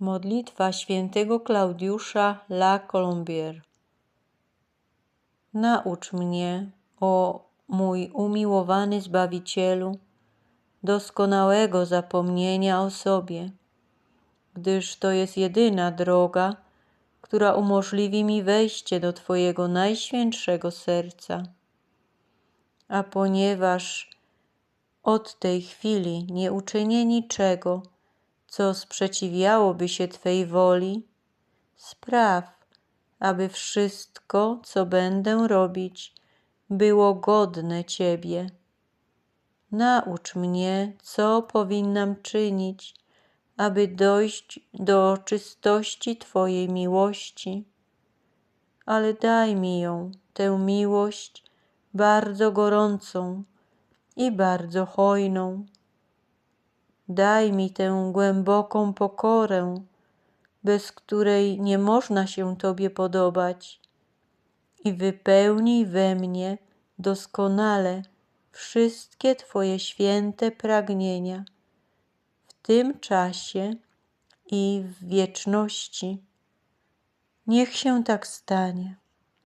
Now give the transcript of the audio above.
Modlitwa świętego Klaudiusza La Colombière. Naucz mnie, o mój umiłowany Zbawicielu, doskonałego zapomnienia o sobie, gdyż to jest jedyna droga, która umożliwi mi wejście do Twojego najświętszego serca. A ponieważ od tej chwili nie uczynię niczego, co sprzeciwiałoby się Twej woli, spraw, aby wszystko, co będę robić, było godne Ciebie. Naucz mnie, co powinnam czynić, aby dojść do czystości Twojej miłości, ale daj mi ją, tę miłość, bardzo gorącą i bardzo hojną. Daj mi tę głęboką pokorę, bez której nie można się Tobie podobać, i wypełnij we mnie doskonale wszystkie Twoje święte pragnienia w tym czasie i w wieczności. Niech się tak stanie.